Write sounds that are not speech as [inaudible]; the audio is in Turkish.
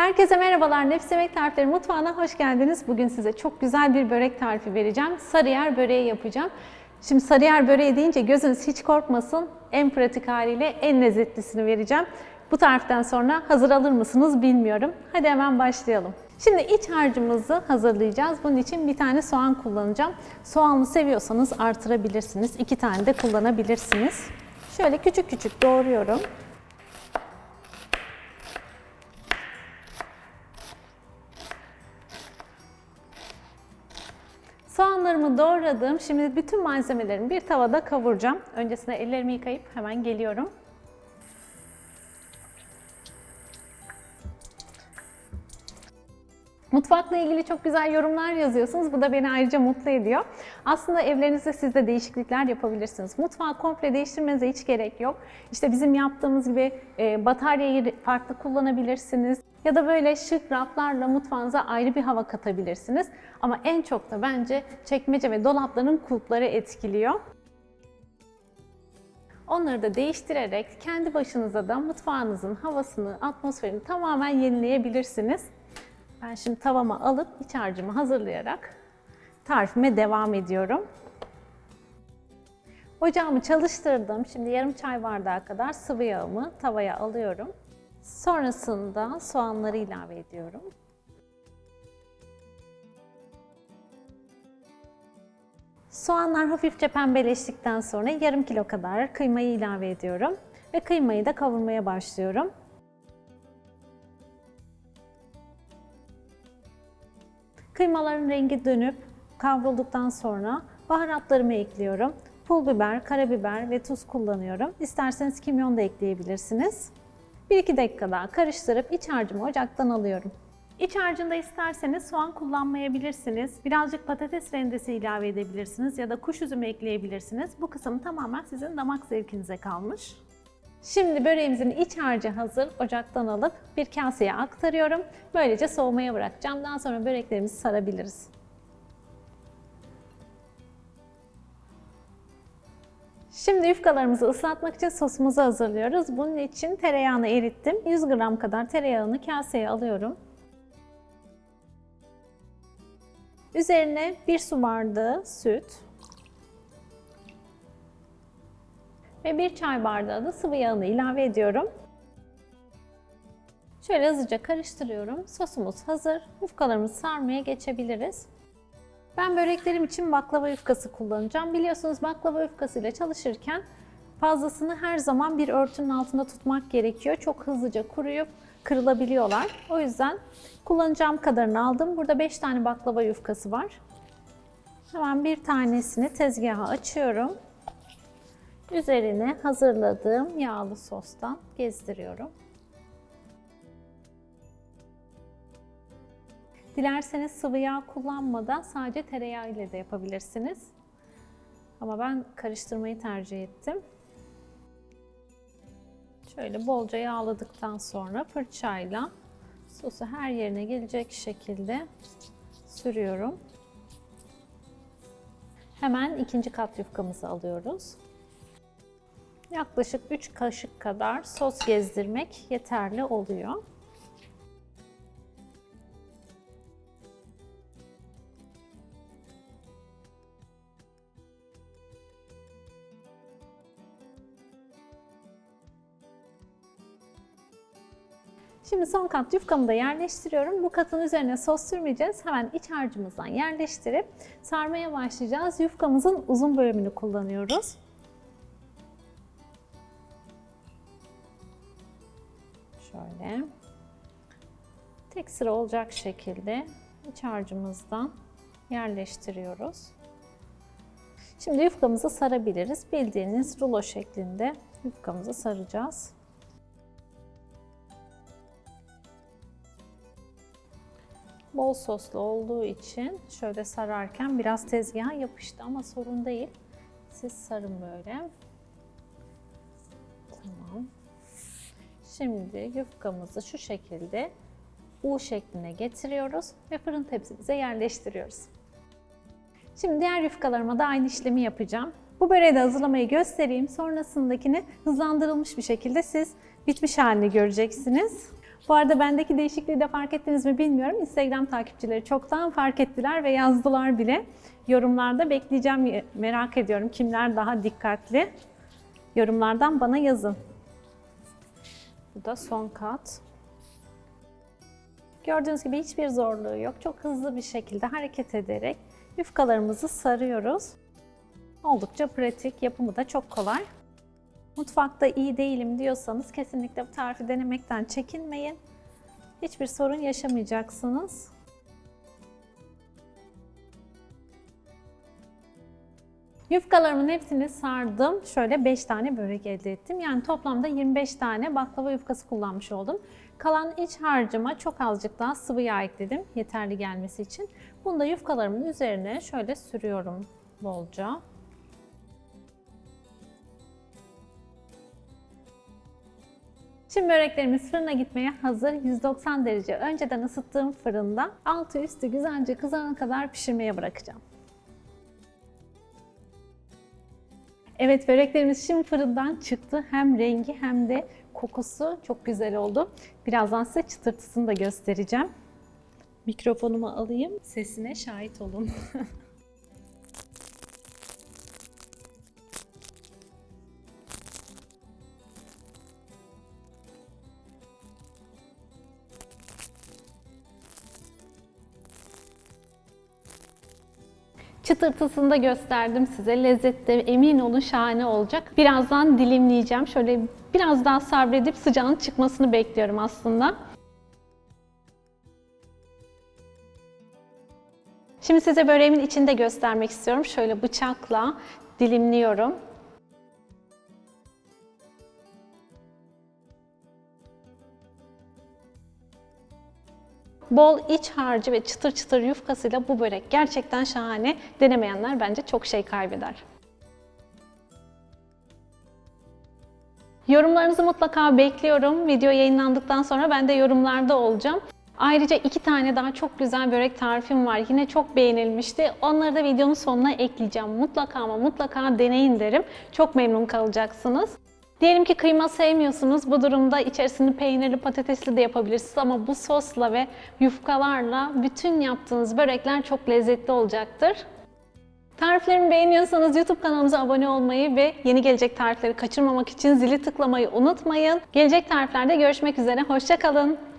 Herkese merhabalar. Nefis Yemek Tarifleri Mutfağı'na hoş geldiniz. Bugün size çok güzel bir börek tarifi vereceğim. Sarıyer böreği yapacağım. Şimdi sarıyer böreği deyince gözünüz hiç korkmasın. En pratik haliyle en lezzetlisini vereceğim. Bu tariften sonra hazır alır mısınız bilmiyorum. Hadi hemen başlayalım. Şimdi iç harcımızı hazırlayacağız. Bunun için bir tane soğan kullanacağım. Soğanlı seviyorsanız artırabilirsiniz. İki tane de kullanabilirsiniz. Şöyle küçük küçük doğruyorum. Doğradım. Şimdi bütün malzemelerimi bir tavada kavuracağım. Öncesinde ellerimi yıkayıp hemen geliyorum. Mutfakla ilgili çok güzel yorumlar yazıyorsunuz. Bu da beni ayrıca mutlu ediyor. Aslında evlerinizde siz de değişiklikler yapabilirsiniz. Mutfağı komple değiştirmenize hiç gerek yok. İşte bizim yaptığımız gibi e, bataryayı farklı kullanabilirsiniz. Ya da böyle şık raflarla mutfağınıza ayrı bir hava katabilirsiniz. Ama en çok da bence çekmece ve dolapların kulpları etkiliyor. Onları da değiştirerek kendi başınıza da mutfağınızın havasını, atmosferini tamamen yenileyebilirsiniz. Ben şimdi tavama alıp iç harcımı hazırlayarak tarifime devam ediyorum. Ocağımı çalıştırdım. Şimdi yarım çay bardağı kadar sıvı yağımı tavaya alıyorum. Sonrasında soğanları ilave ediyorum. Soğanlar hafifçe pembeleştikten sonra yarım kilo kadar kıymayı ilave ediyorum ve kıymayı da kavurmaya başlıyorum. Kıymaların rengi dönüp kavrulduktan sonra baharatlarımı ekliyorum. Pul biber, karabiber ve tuz kullanıyorum. İsterseniz kimyon da ekleyebilirsiniz. 1-2 dakika daha karıştırıp iç harcımı ocaktan alıyorum. İç harcında isterseniz soğan kullanmayabilirsiniz. Birazcık patates rendesi ilave edebilirsiniz ya da kuş üzümü ekleyebilirsiniz. Bu kısım tamamen sizin damak zevkinize kalmış. Şimdi böreğimizin iç harcı hazır. Ocaktan alıp bir kaseye aktarıyorum. Böylece soğumaya bırakacağım. Daha sonra böreklerimizi sarabiliriz. Şimdi yufkalarımızı ıslatmak için sosumuzu hazırlıyoruz. Bunun için tereyağını erittim. 100 gram kadar tereyağını kaseye alıyorum. Üzerine 1 su bardağı süt, ve bir çay bardağı da sıvı yağını ilave ediyorum. Şöyle hızlıca karıştırıyorum. Sosumuz hazır. Yufkalarımızı sarmaya geçebiliriz. Ben böreklerim için baklava yufkası kullanacağım. Biliyorsunuz baklava yufkası ile çalışırken fazlasını her zaman bir örtünün altında tutmak gerekiyor. Çok hızlıca kuruyup kırılabiliyorlar. O yüzden kullanacağım kadarını aldım. Burada 5 tane baklava yufkası var. Hemen bir tanesini tezgaha açıyorum. Üzerine hazırladığım yağlı sostan gezdiriyorum. Dilerseniz sıvı yağ kullanmadan sadece tereyağı ile de yapabilirsiniz. Ama ben karıştırmayı tercih ettim. Şöyle bolca yağladıktan sonra fırçayla sosu her yerine gelecek şekilde sürüyorum. Hemen ikinci kat yufkamızı alıyoruz. Yaklaşık 3 kaşık kadar sos gezdirmek yeterli oluyor. Şimdi son kat yufkamı da yerleştiriyorum. Bu katın üzerine sos sürmeyeceğiz. Hemen iç harcımızdan yerleştirip sarmaya başlayacağız. Yufkamızın uzun bölümünü kullanıyoruz. Şöyle. Tek sıra olacak şekilde iç harcımızdan yerleştiriyoruz. Şimdi yufkamızı sarabiliriz. Bildiğiniz rulo şeklinde yufkamızı saracağız. Bol soslu olduğu için şöyle sararken biraz tezgaha yapıştı ama sorun değil. Siz sarın böyle. Tamam. Şimdi yufkamızı şu şekilde U şekline getiriyoruz ve fırın tepsimize yerleştiriyoruz. Şimdi diğer yufkalarıma da aynı işlemi yapacağım. Bu böreği de hazırlamayı göstereyim. Sonrasındakini hızlandırılmış bir şekilde siz bitmiş halini göreceksiniz. Bu arada bendeki değişikliği de fark ettiniz mi bilmiyorum. Instagram takipçileri çoktan fark ettiler ve yazdılar bile. Yorumlarda bekleyeceğim. Merak ediyorum kimler daha dikkatli. Yorumlardan bana yazın. Bu da son kat. Gördüğünüz gibi hiçbir zorluğu yok. Çok hızlı bir şekilde hareket ederek yufkalarımızı sarıyoruz. Oldukça pratik, yapımı da çok kolay. Mutfakta iyi değilim diyorsanız kesinlikle bu tarifi denemekten çekinmeyin. Hiçbir sorun yaşamayacaksınız. Yufkalarımın hepsini sardım. Şöyle 5 tane börek elde ettim. Yani toplamda 25 tane baklava yufkası kullanmış oldum. Kalan iç harcıma çok azıcık daha sıvı yağ ekledim yeterli gelmesi için. Bunu da yufkalarımın üzerine şöyle sürüyorum bolca. Şimdi böreklerimiz fırına gitmeye hazır. 190 derece önceden ısıttığım fırında altı üstü güzelce kızarana kadar pişirmeye bırakacağım. Evet böreklerimiz şimdi fırından çıktı. Hem rengi hem de kokusu çok güzel oldu. Birazdan size çıtırtısını da göstereceğim. Mikrofonumu alayım. Sesine şahit olun. [laughs] Çıtırtısını da gösterdim size. Lezzet de emin olun şahane olacak. Birazdan dilimleyeceğim. Şöyle biraz daha sabredip sıcağın çıkmasını bekliyorum aslında. Şimdi size böreğimin içini de göstermek istiyorum. Şöyle bıçakla dilimliyorum. Bol iç harcı ve çıtır çıtır yufkasıyla bu börek gerçekten şahane. Denemeyenler bence çok şey kaybeder. Yorumlarınızı mutlaka bekliyorum. Video yayınlandıktan sonra ben de yorumlarda olacağım. Ayrıca iki tane daha çok güzel börek tarifim var. Yine çok beğenilmişti. Onları da videonun sonuna ekleyeceğim. Mutlaka ama mutlaka deneyin derim. Çok memnun kalacaksınız. Diyelim ki kıyma sevmiyorsunuz. Bu durumda içerisini peynirli patatesli de yapabilirsiniz ama bu sosla ve yufkalarla bütün yaptığınız börekler çok lezzetli olacaktır. Tariflerimi beğeniyorsanız YouTube kanalımıza abone olmayı ve yeni gelecek tarifleri kaçırmamak için zili tıklamayı unutmayın. Gelecek tariflerde görüşmek üzere. Hoşçakalın.